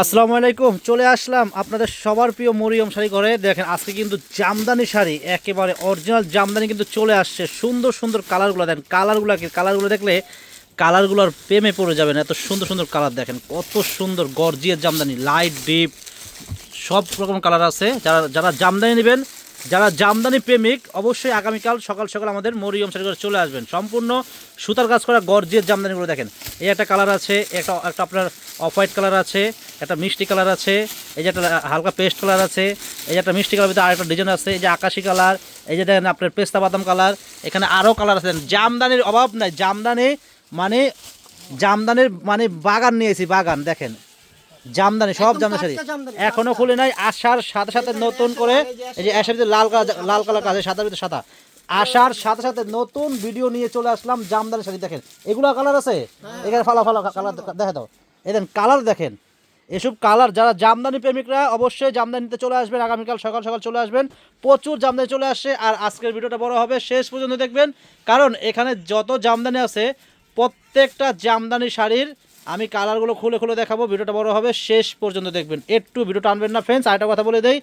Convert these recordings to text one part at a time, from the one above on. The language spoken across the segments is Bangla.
আসসালামু আলাইকুম, চলে আসলাম আপনাদের সবার প্রিয় মরিয়ম শাড়ি ঘরে। দেখেন, আজকে কিন্তু জামদানি শাড়ি, একেবারে অরিজিনাল জামদানি কিন্তু চলে আসছে। সুন্দর সুন্দর কালারগুলো দেখেন, কালারগুলো কালারগুলো দেখলে কালারগুলোর প্রেমে পড়ে যাবেন এত সুন্দর সুন্দর কালার দেখেন, কত সুন্দর গর্জিয়ার জামদানি লাইট ডিপ সব রকম কালার আছে। যারা যারা জামদানি নেবেন যারা জামদানি প্রেমিক, অবশ্যই আগামীকাল সকাল সকাল আমাদের মরিয়ম শাড়ি চলে আসবেন। সম্পূর্ণ সুতার কাজ করা গর্জিয়ার জামদানিগুলো দেখেন। এই একটা কালার আছে একটা একটা আপনার অফ হোয়াইট কালার আছে, একটা মিষ্টি কালার আছে, এই যে একটা হালকা পেস্ট কালার আছে, এই যে একটা মিষ্টি কালার ভিতরে আরেকটা ডিজাইন আছে, এই যে আকাশি কালার, এই যে দেখেন আপনার পেস্তা বাদাম কালার, এখানে আরও কালার আছে। জামদানির অভাব নাই, জামদানি মানে জামদানির মানে বাগান নিয়েছি, বাগান, দেখেন। জামদানি সব জামদানি শাড়ি। এখনও খুলে নাই আসার সাথে সাথে নতুন করে এই যে ভিতরে লাল লাল কালার কাছে সাদার ভিতরে সাদা। আসার সাথে সাথে নতুন ভিডিও নিয়ে চলে আসলাম জামদানি শাড়ি দেখেন। এগুলো কালার আছে? এখানে ফালা ফালা কালার দেখা দাও। এই কালার দেখেন। এসব কালার যারা জামদানি প্রেমিকরা অবশ্যই জামদানি নিতে চলে আসবেন। আগামীকাল সকাল সকাল চলে আসবেন। প্রচুর জামদানি চলে আসছে আর আজকের ভিডিওটা বড় হবে। শেষ পর্যন্ত দেখবেন। কারণ এখানে যত জামদানি আছে প্রত্যেকটা জামদানি শাড়ির আমি কালারগুলো খুলে খুলে দেখাবো, ভিডিওটা বড় হবে, শেষ পর্যন্ত দেখবেন। একটু ভিডিওটা আনবেন না ফ্রেন্ডস আরেকটা কথা বলে দেই,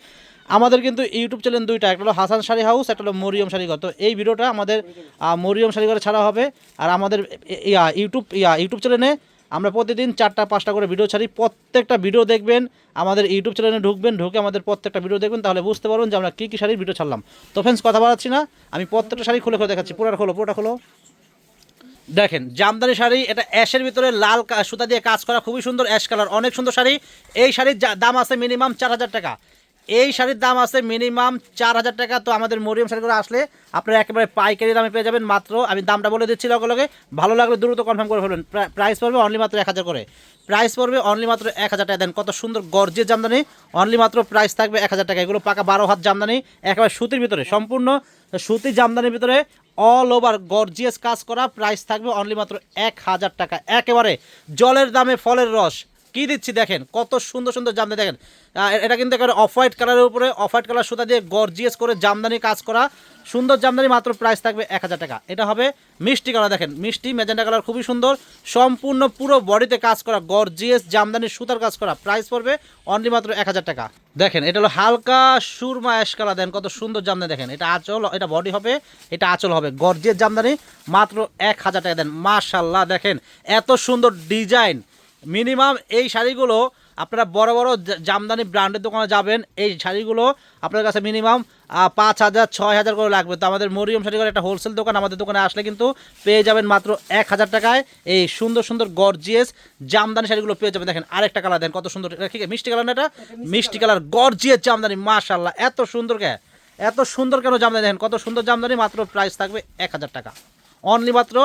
আমাদের কিন্তু ইউটিউব চ্যানেল দুইটা, একটা হলো হাসান শাড়ি হাউস একটা হলো মরিয়ম শাড়িঘর তো এই ভিডিওটা আমাদের মরিয়ম শাড়িঘরে ছাড়া হবে, আর আমাদের ইয়া, ইউটিউব ইয়া, ইউটিউব চ্যানেলে আমরা প্রতিদিন চারটা, পাঁচটা করে ভিডিও ছাড়ি, প্রত্যেকটা ভিডিও দেখবেন, আমাদের ইউটিউব চ্যানেলে ঢুকবেন, ঢুকে আমাদের প্রত্যেকটা ভিডিও দেখবেন, তাহলে বুঝতে পারবেন যে আমরা কী কী শাড়ির ভিডিও ছাড়লাম। তো ফ্রেন্ডস কথা বাড়াচ্ছি না, আমি প্রত্যেকটা শাড়ি খুলে খুলে দেখাচ্ছি, পুরোটা খোলো পুরোটা খোলো। দেখেন, জামদানি শাড়ি, এটা অ্যাশের ভিতরে লাল সুতা দিয়ে কাজ করা, খুবই সুন্দর, অ্যাশ কালার, অনেক সুন্দর শাড়ি। এই শাড়ির দাম আছে মিনিমাম চার হাজার টাকা। এই শাড়ির দাম আছে মিনিমাম চার হাজার টাকা। তো আমাদের মরিয়ম শাড়িগুলো আসলে আপনারা একেবারে পাইকারি দামে পেয়ে যাবেন। মাত্র আমি দামটা বলে দিচ্ছি লগে লগে। ভালো লাগলে দ্রুত কনফার্ম করে ফেলবেন প্রাইস পড়বে অনলি মাত্র এক হাজার করে। প্রাইস পড়বে অনলি মাত্র এক হাজার টাকা। দেন কত সুন্দর গর্জের জামদানি। অনলি মাত্র প্রাইস থাকবে এক হাজার টাকা। এগুলো পাকা বারো হাত জামদানি। একেবারে সুতির ভিতরে, সম্পূর্ণ সুতি জামদানির ভিতরে অল ওভার গর্জিয়াস কাজ করা। প্রাইস থাকবে অনলি মাত্র এক হাজার টাকা। একেবারে জলের দামে ফলের রস। কি দিচ্ছি দেখেন, কত সুন্দর সুন্দর জামদানি দেখেন। এটা কিন্তু একেবারে অফ হোয়াইট কালারের উপরে অফ হোয়াইট কালার সুতা দিয়ে গর্জিয়াস করে জামদানি কাজ করা। সুন্দর জামদানি, মাত্র প্রাইস থাকবে এক হাজার টাকা। এটা হবে মিষ্টি কালার দেখেন, মিষ্টি মেজেন্টা কালার খুবই সুন্দর। সম্পূর্ণ পুরো বডিতে কাজ করা গর্জিয়াস জামদানি সুতার কাজ করা। প্রাইস পড়বে অনলি মাত্র এক হাজার টাকা। দেখেন, এটা হলো হালকা সুরমা অ্যাশ কালার দেন কত সুন্দর জামদানি, দেখেন। এটা আঁচল, এটা বডি হবে, এটা আঁচল হবে গর্জিয়াস জামদানি, মাত্র এক হাজার টাকা দেন। মাশাল্লাহ দেখেন, এত সুন্দর ডিজাইন মিনিমাম এই শাড়িগুলো আপনারা বড় বড় জামদানি ব্র্যান্ডের দোকানে যাবেন এই শাড়িগুলো আপনার কাছে মিনিমাম পাঁচ হাজার ছয় হাজার করে লাগবে। তো আমাদের মরিয়ম শাড়িঘর একটা হোলসেল দোকান আমাদের দোকানে আসলে কিন্তু পেয়ে যাবেন মাত্র এক হাজার টাকায় এই সুন্দর সুন্দর গর্জিয়াস জামদানি শাড়িগুলো পেয়ে যাবেন। দেখেন আরেকটা কালার দেন কত সুন্দর মিষ্টি কালার না এটা? মিষ্টি কালার গর্জিয়াস জামদানি মাশাল্লাহ এত সুন্দর কে? এত সুন্দর কেন জামদানি? দেখেন কত সুন্দর জামদানি মাত্র প্রাইস থাকবে এক হাজার টাকা। অনলি মাত্র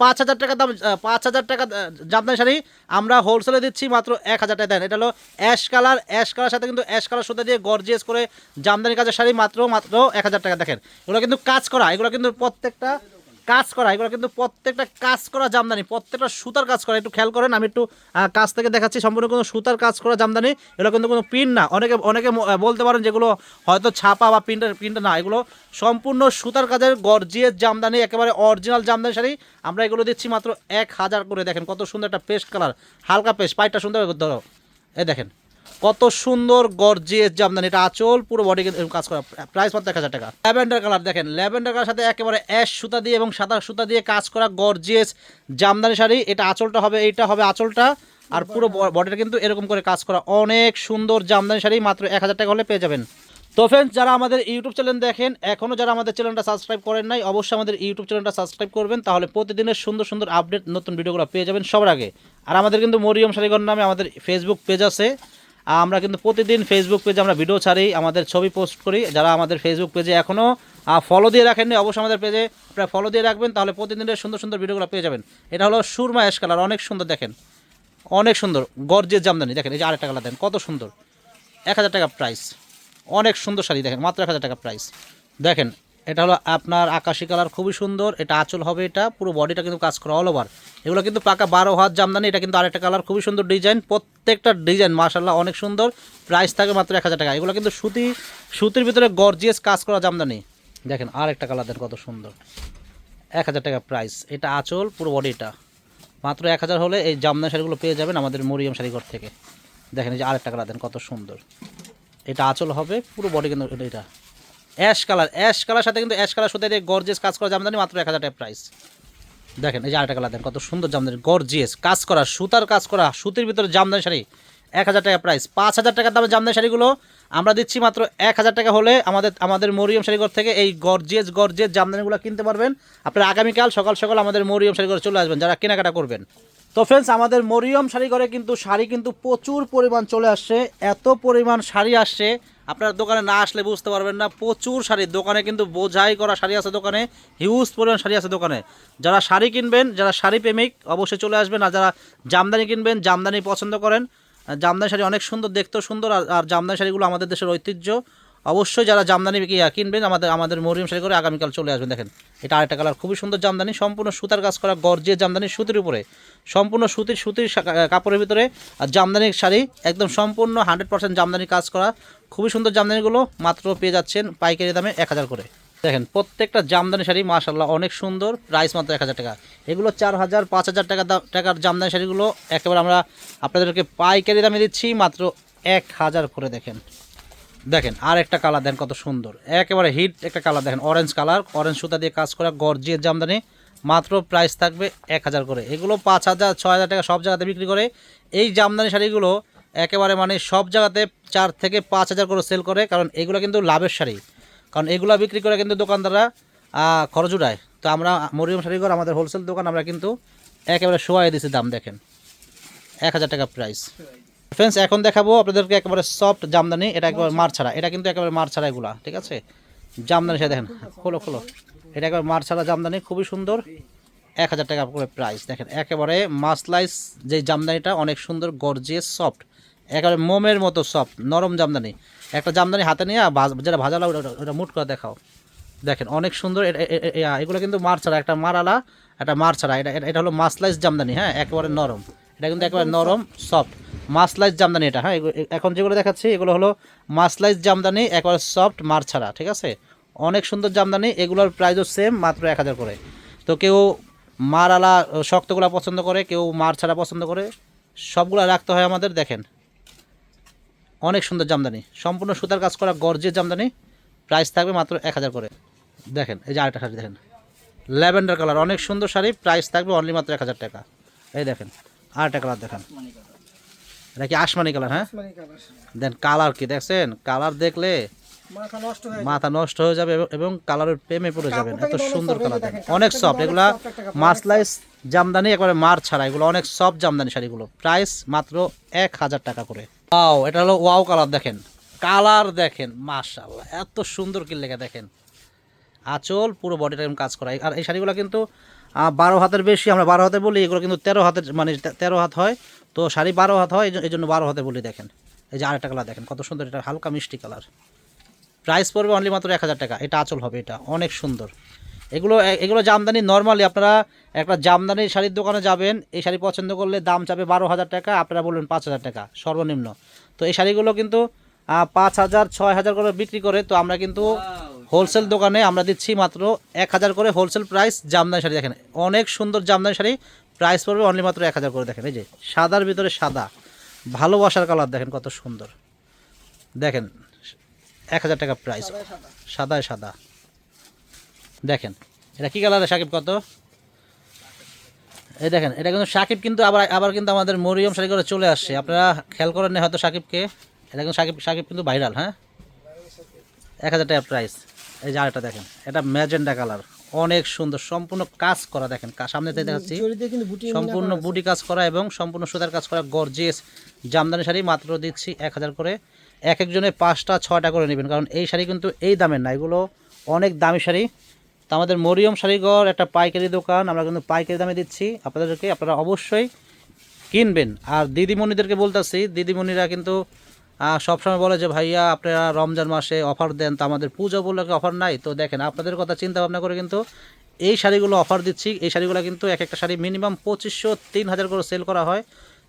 পাঁচ হাজার টাকা দাম পাঁচ হাজার টাকা জামদানি শাড়ি আমরা হোলসেলে দিচ্ছি মাত্র এক হাজার টাকা। দেন, এটা হলো অ্যাশ কালার অ্যাশ কালার সাথে কিন্তু অ্যাশ কালার সুতা দিয়ে গর্জিয়াস করে জামদানি কাজের শাড়ি মাত্র মাত্র এক হাজার টাকা। দেখেন, এগুলো কিন্তু কাজ করা, এগুলো কিন্তু প্রত্যেকটা কাজ করা, এগুলো কিন্তু প্রত্যেকটা কাজ করা জামদানি, প্রত্যেকটা সুতার কাজ করা। একটু খেয়াল করেন, আমি একটু কাজ থেকে দেখাচ্ছি, সম্পূর্ণ কোনো সুতার কাজ করা জামদানি, এগুলো কিন্তু কোনো পিন না। অনেকে অনেকে বলতে পারেন যেগুলো হয়তো ছাপা বা প্রিন্টার প্রিন্টার না, এগুলো সম্পূর্ণ সুতার কাজের গর্জিয়াস জামদানি, একেবারে অরিজিনাল জামদানি শাড়ি। আমরা এগুলো দিচ্ছি মাত্র এক হাজার করে, দেখেন কত সুন্দর একটা পেস্ট কালার, হালকা পেস্ট পাইটা সুন্দর ধরো। এ দেখেন কত সুন্দর গর্জিয়াস জামদানি এটা আঁচল, পুরো বডি কাজ করা। প্রাইস মাত্র এক হাজার টাকা। ল্যাভেন্ডার কালার দেখেন, ল্যাভেন্ডার কালার সাথে একেবারে অ্যাশ সুতা দিয়ে এবং সাদা সুতা দিয়ে কাজ করা গর্জিয়াস জামদানি শাড়ি। এটা আঁচলটা হবে, এইটা হবে আঁচলটা। আর পুরো বডিটা কিন্তু এরকম করে কাজ করা। অনেক সুন্দর জামদানি শাড়ি, মাত্র এক হাজার টাকা হলে পেয়ে যাবেন। তো ফ্রেন্ডস যারা আমাদের ইউটিউব চ্যানেল দেখেন এখনও যারা আমাদের চ্যানেলটা সাবস্ক্রাইব করেন নাই, অবশ্যই আমাদের ইউটিউব চ্যানেলটা সাবস্ক্রাইব করবেন, তাহলে প্রতিদিনের সুন্দর সুন্দর আপডেট নতুন ভিডিওগুলো পেয়ে যাবেন সবার আগে। আর আমাদের কিন্তু মরিয়ম শাড়িগর নামে আমাদের ফেসবুক পেজ আছে। আমরা কিন্তু প্রতিদিন ফেসবুক পেজে আমরা ভিডিও ছাড়ি, আমাদের ছবি পোস্ট করি। যারা আমাদের ফেসবুক পেজে এখনও ফলো দিয়ে রাখেননি, অবশ্যই আমাদের পেজে আপনারা ফলো দিয়ে রাখবেন, তাহলে প্রতিদিনের সুন্দর সুন্দর ভিডিওগুলো পেয়ে যাবেন। এটা হলো সুরমা অ্যাশ কালার অনেক সুন্দর দেখেন। অনেক সুন্দর গর্জের জামদানি। দেখেন, এই যে আরেকটা কালার দেন, কত সুন্দর। এক হাজার টাকা প্রাইস অনেক সুন্দর শাড়ি দেখেন, মাত্র এক হাজার টাকা প্রাইস দেখেন এটা হলো আপনার আকাশি কালার, খুবই সুন্দর। এটা আঁচল হবে এটা, পুরো বডিটা কিন্তু কাজ করা অল ওভার এগুলো কিন্তু পাকা বারো হাত জামদানি, এটা কিন্তু আরেকটা কালার, খুবই সুন্দর ডিজাইন প্রত্যেকটা ডিজাইন মার্শাল্লাহ অনেক সুন্দর। প্রাইস থাকে মাত্র এক হাজার টাকা। এগুলো কিন্তু সুতি, সুতির ভিতরে গর্জিয়াস কাজ করা জামদানি। দেখেন আর একটা কালার দেন কত সুন্দর। এক হাজার টাকা প্রাইস এটা আঁচল, পুরো বডিটা মাত্র এক হাজার হলে এই জামদানি শাড়িগুলো পেয়ে যাবেন আমাদের মরিয়ম শাড়িঘর থেকে। দেখেন এই যে আরেকটা কালার দেন কত সুন্দর। এটা আঁচল হবে, পুরো বডি কিন্তু এটা। অ্যাশ কালার অ্যাশ কালার সাথে কিন্তু অ্যাশ কালার সাথে গর্জেস কাজ করা জামদানি, মাত্র এক হাজার টাকা প্রাইস দেখেন, এই যে আরেকটা কালার দেন, কত সুন্দর জামদানি গর্জিয়াস কাজ করা, সুতার কাজ করা, সুতির ভিতরে জামদানি শাড়ি, এক হাজার টাকা প্রাইস পাঁচ হাজার টাকার দামের জামদানি শাড়িগুলো আমরা দিচ্ছি মাত্র এক হাজার টাকা হলে আমাদের আমাদের মরিয়ম শাড়িঘর থেকে এই গর্জিয়াস গর্জিয়াস জামদানিগুলো কিনতে পারবেন। আপনারা আগামীকাল সকাল সকাল আমাদের মরিয়ম শাড়িঘরে চলে আসবেন, যারা কেনাকাটা করবেন। তো ফ্রেন্ডস আমাদের মরিয়ম শাড়িঘরে কিন্তু শাড়ি কিন্তু প্রচুর পরিমাণ চলে আসছে, এত পরিমাণ শাড়ি আসছে আপনার দোকানে না আসলে বুঝতে পারবেন না, প্রচুর শাড়ি। দোকানে কিন্তু বোঝাই করা শাড়ি আছে দোকানে হিউজ পরিমাণ শাড়ি আছে দোকানে। যারা শাড়ি কিনবেন, যারা শাড়ি প্রেমিক, অবশ্যই চলে আসবেন। আর যারা জামদানি কিনবেন, জামদানি পছন্দ করেন। জামদানি শাড়ি অনেক সুন্দর, দেখতেও সুন্দর। আর জামদানি শাড়িগুলো আমাদের দেশের ঐতিহ্য। অবশ্যই যারা জামদানি কিনবেন, আমাদের আমাদের মরিয়ম শাড়ি করে আগামীকাল চলে আসবেন, দেখেন। এটা আরেকটা কালার খুবই সুন্দর জামদানি, সম্পূর্ণ সুতার কাজ করা গর্জিয়ে জামদানি, সুতির উপরে। সম্পূর্ণ সুতির সুতির কাপড়ের ভিতরে, আর জামদানির শাড়ি একদম সম্পূর্ণ হান্ড্রেড পার্সেন্ট জামদানি কাজ করা। খুবই সুন্দর জামদানিগুলো, মাত্র পেয়ে যাচ্ছেন পাইকারি দামে এক হাজার করে। দেখেন, প্রত্যেকটা জামদানি শাড়ি মাশাল্লাহ অনেক সুন্দর প্রাইস মাত্র এক হাজার টাকা। এগুলো চার হাজার, পাঁচ হাজার টাকা টাকার জামদানি শাড়িগুলো, একেবারে আমরা আপনাদেরকে পাইকারি দামে দিচ্ছি, মাত্র এক হাজার করে, দেখেন। দেখেন আর একটা কালার দেন কত সুন্দর। একেবারে হিট একটা কালার দেখেন অরেঞ্জ কালার অরেঞ্জ সুতা দিয়ে কাজ করা গর্জিয়ে জামদানি। মাত্র প্রাইস থাকবে এক হাজার করে। এগুলো পাঁচ হাজার, ছয় হাজার টাকা সব জায়গাতে বিক্রি করে। এই জামদানি শাড়িগুলো একেবারে মানে সব জায়গাতে চার থেকে পাঁচ হাজার করে সেল করে, কারণ এগুলো কিন্তু লাভের শাড়ি। কারণ এগুলো বিক্রি করে কিন্তু দোকানদাররা খরচ উঠায়। তো আমরা মরিয়ম শাড়িঘর, আমাদের হোলসেল দোকান, আমরা কিন্তু একেবারে শোয়াই দিছি দাম, দেখেন। এক হাজার টাকা প্রাইস ফ্রেন্ডস এখন দেখাবো আপনাদেরকে একেবারে সফট জামদানি। এটা একেবারে মার ছাড়া। এটা কিন্তু একেবারে মার ছাড়া এগুলা, ঠিক আছে? জামদানি সে দেখেন। খোলো খোলো। এটা একেবারে মার ছাড়া জামদানি, খুবই সুন্দর। এক হাজার টাকা করে প্রাইস দেখেন। একেবারে মাসলাইস যে জামদানিটা, অনেক সুন্দর গর্জিয়াস সফট একেবারে মোমের মতো সফট নরম জামদানি। একটা জামদানি হাতে নিয়ে যেটা ভাজালা ওটা ওটা মুট করে দেখাও। দেখেন, অনেক সুন্দর। এগুলো কিন্তু মার ছাড়া, একটা মারালা একটা মার ছাড়া। এটা- এটা হলো মাসলাইস জামদানি হ্যাঁ? একেবারে নরম। এটা কিন্তু একেবারে নরম সফট মাসলাইস জামদানি এটা হ্যাঁ এখন যেগুলো দেখাচ্ছি, এগুলো হলো মাসলাইস জামদানি, একেবারে সফট মার ছাড়া, ঠিক আছে? অনেক সুন্দর জামদানি, এগুলোর প্রাইসও সেম মাত্র এক হাজার করে। তো কেউ মারালা শক্তগুলো পছন্দ করে, কেউ মার ছাড়া পছন্দ করে, সবগুলো রাখতে হয় আমাদের, দেখেন। অনেক সুন্দর জামদানি, সম্পূর্ণ সুতার কাজ করা গর্জের জামদানি প্রাইস থাকবে মাত্র এক হাজার করে। দেখেন, এই যে আরেকটা শাড়ি, দেখেন। ল্যাভেন্ডার কালার, অনেক সুন্দর শাড়ি প্রাইস থাকবে অনলি মাত্র এক হাজার টাকা। এই দেখেন আরেকটা কালার দেখেন। এটা কি আসমানি কালার হ্যাঁ? দেন কালার কি দেখছেন? কালার দেখলে মাথা নষ্ট হয়ে যাবে। এবং- কালারের প্রেমে পড়ে যাবেন। এত সুন্দর কালার দেখেন, অনেক সফট এগুলা একটা মাসলাইস জামদানি একবারে মার ছাড়া। এগুলো অনেক সফট জামদানি শাড়িগুলো প্রাইস মাত্র এক হাজার টাকা করে। ওয়াও এটা হলো ওয়াও কালার দেখেন। কালার দেখেন মাশাল্লাহ এত সুন্দর কি লেগে দেখেন। আঁচল পুরো বডিটা কাজ করা আর এই শাড়িগুলো কিন্তু বারো হাতের বেশি আমরা বারো হাতে বলি, এগুলো কিন্তু তেরো হাতের মানে তেরো হাত হয়। তো শাড়ি বারো হাত হয়, এই জন্য বারো হাতে বলি দেখেন। এই যে আরেকটা কালার দেখেন, কত সুন্দর, এটা হালকা মিষ্টি কালার। প্রাইস পড়বে অনলি মাত্র এক হাজার টাকা, এটা আচল হবে এটা, অনেক সুন্দর। এগুলো এগুলো জামদানি নর্মালি আপনারা একটা জামদানি শাড়ির দোকানে যাবেন, এই শাড়ি পছন্দ করলে দাম চাবে বারো হাজার টাকা, আপনারা বলবেন পাঁচ হাজার টাকা, সর্বনিম্ন। তো এই শাড়িগুলো কিন্তু পাঁচ হাজার, ছয় হাজার করে বিক্রি করে, তো আমরা কিন্তু হোলসেল দোকানে আমরা দিচ্ছি মাত্র এক হাজার করে হোলসেল প্রাইস জামদানি শাড়ি দেখেন। অনেক সুন্দর জামদানি শাড়ি প্রাইস পড়বে অনলি মাত্র এক হাজার করে দেখেন। এই যে সাদার ভিতরে সাদা ভালোবাসার কালার দেখেন কত সুন্দর। দেখেন এক হাজার টাকা প্রাইস সাদায় সাদা। সাদা। দেখেন এটা কি কালারে সাকিব কত? এই দেখেন এটা কিন্তু সাকিব কিন্তু আবার আবার কিন্তু আমাদের মরিয়ম শাড়ি করে চলে আসছে। আপনারা খেয়াল করেন হয়তো সাকিবকে এটা কিন্তু সাকিব সাকিব কিন্তু ভাইরাল হ্যাঁ? এক হাজার টাকা প্রাইস এই যে আরেকটা দেখেন এটা ম্যাজেন্ডা কালার। অনেক সুন্দর সম্পূর্ণ কাজ করা দেখেন সামনে থেকে দেখাচ্ছি। সম্পূর্ণ বুটি কাজ করা এবং সম্পূর্ণ সুতার কাজ করা গর্জিয়াস জামদানি শাড়ি মাত্র দিচ্ছি এক হাজার করে। এক একজনে পাঁচটা ছয়টা করে নেবেন কারণ এই শাড়ি কিন্তু এই দামের না এগুলো অনেক দামি শাড়ি। তো আমাদের মরিয়ম শাড়িঘর একটা পাইকারি দোকান আমরা কিন্তু পাইকারি দামে দিচ্ছি। আপনাদেরকে আপনারা অবশ্যই কিনবেন। আর দিদিমণিদেরকে বলতেছি দিদিমণিরা কিন্তু সবসময় বলে যে, ভাইয়া, আপনারা রমজান মাসে অফার দেন, তো আমাদের পুজো বলে অফার নাই। তো দেখেন, আপনাদের কথা চিন্তা ভাবনা করে কিন্তু এই শাড়িগুলো অফার দিচ্ছি। এই শাড়িগুলো কিন্তু এক একটা শাড়ি মিনিমাম পঁচিশশো, তিন হাজার করে সেল করা হয়।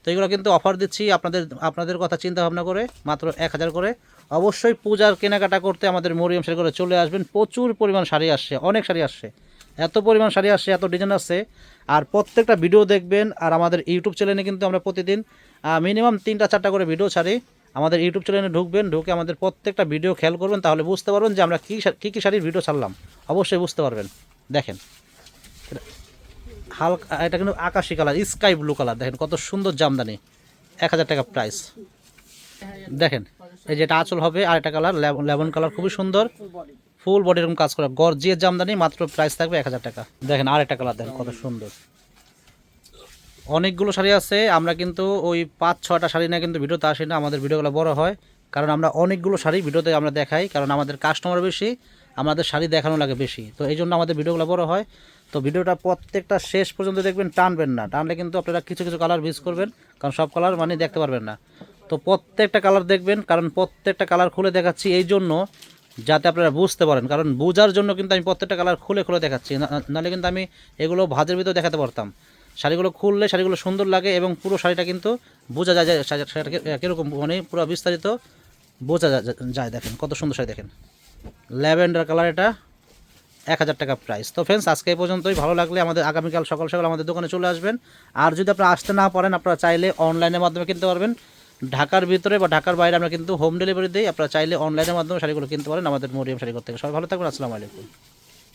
তো এগুলো কিন্তু অফার দিচ্ছি আপনাদের আপনাদের কথা চিন্তা ভাবনা করে, মাত্র এক হাজার করে। অবশ্যই পূজার কেনাকাটা করতে আমাদের মরিয়াম শাড়ি করে চলে আসবেন। প্রচুর পরিমাণ শাড়ি আসছে, অনেক শাড়ি আসছে। এত পরিমাণ শাড়ি আসছে, এত ডিজাইন আসছে। আর প্রত্যেকটা ভিডিও দেখবেন, আর আমাদের ইউটিউব চ্যানেলে কিন্তু আমরা প্রতিদিন মিনিমাম তিনটা চারটা করে ভিডিও ছাড়ি। আমাদের ইউটিউব চ্যানেলে ঢুকবেন, ঢুকে আমাদের প্রত্যেকটা ভিডিও খেয়াল করবেন, তাহলে বুঝতে পারবেন যে আমরা কী কী কী শাড়ির ভিডিও ছাড়লাম। অবশ্যই বুঝতে পারবেন। দেখেন হালকা, এটা কিন্তু আকাশি কালার স্কাই ব্লু কালার। দেখেন, কত সুন্দর জামদানি। এক হাজার টাকা প্রাইস দেখেন, এই যেটা আঁচল হবে আর একটা কালার লেমন কালার খুবই সুন্দর। ফুল বডি এরকম কাজ করা গর্জিয়ে জামদানি, মাত্র প্রাইস থাকবে এক হাজার টাকা। দেখেন আর একটা কালার, দেখেন কত সুন্দর। অনেকগুলো শাড়ি আছে, আমরা কিন্তু ওই পাঁচ ছটা শাড়ি না কিন্তু ভিডিওতে আসি না, আমাদের ভিডিওগুলো বড় হয়। কারণ আমরা অনেকগুলো শাড়ি ভিডিওতে আমরা দেখাই, কারণ আমাদের কাস্টমার বেশি, আমাদের শাড়ি দেখানো লাগে বেশি। তো এই জন্য আমাদের ভিডিওগুলো বড় হয়। তো ভিডিওটা প্রত্যেকটা শেষ পর্যন্ত দেখবেন, টানবেন না। টানলে কিন্তু আপনারা কিছু কিছু কালার মিস করবেন, কারণ সব কালার মানে দেখতে পারবেন না। তো প্রত্যেকটা কালার দেখবেন, কারণ প্রত্যেকটা কালার খুলে দেখাচ্ছি এই জন্য, যাতে আপনারা বুঝতে পারেন। কারণ বোঝার জন্য কিন্তু আমি প্রত্যেকটা কালার খুলে খুলে দেখাচ্ছি। নাহলে কিন্তু আমি এগুলো ভাজের ভিতরে দেখাতে পারতাম। শাড়িগুলো খুললে শাড়িগুলো সুন্দর লাগে এবং পুরো শাড়িটা কিন্তু বোঝা যায় শাড়িটা কীরকম মানে পুরো বিস্তারিত বোঝা যায় দেখেন, কত সুন্দর শাড়ি দেখেন। ল্যাভেন্ডার কালার এটা, এক হাজার টাকা প্রাইস তো ফ্রেন্ডস আজকে এই পর্যন্তই। ভালো লাগলে আমাদের আগামীকাল সকাল সকাল আমাদের দোকানে চলে আসবেন। আর যদি আপনারা আসতে না পারেন, আপনারা চাইলে অনলাইনের মাধ্যমে কিনতে পারবেন। ঢাকার ভিতরে বা ঢাকার বাইরে আমরা কিন্তু হোম ডেলিভারি দিই। আপনারা চাইলে অনলাইনের মাধ্যমে শাড়িগুলো কিনতে পারেন। আমাদের মরিয়াম শাড়ি থেকে। সবাই ভালো থাকবেন। আসসালামু আলাইকুম।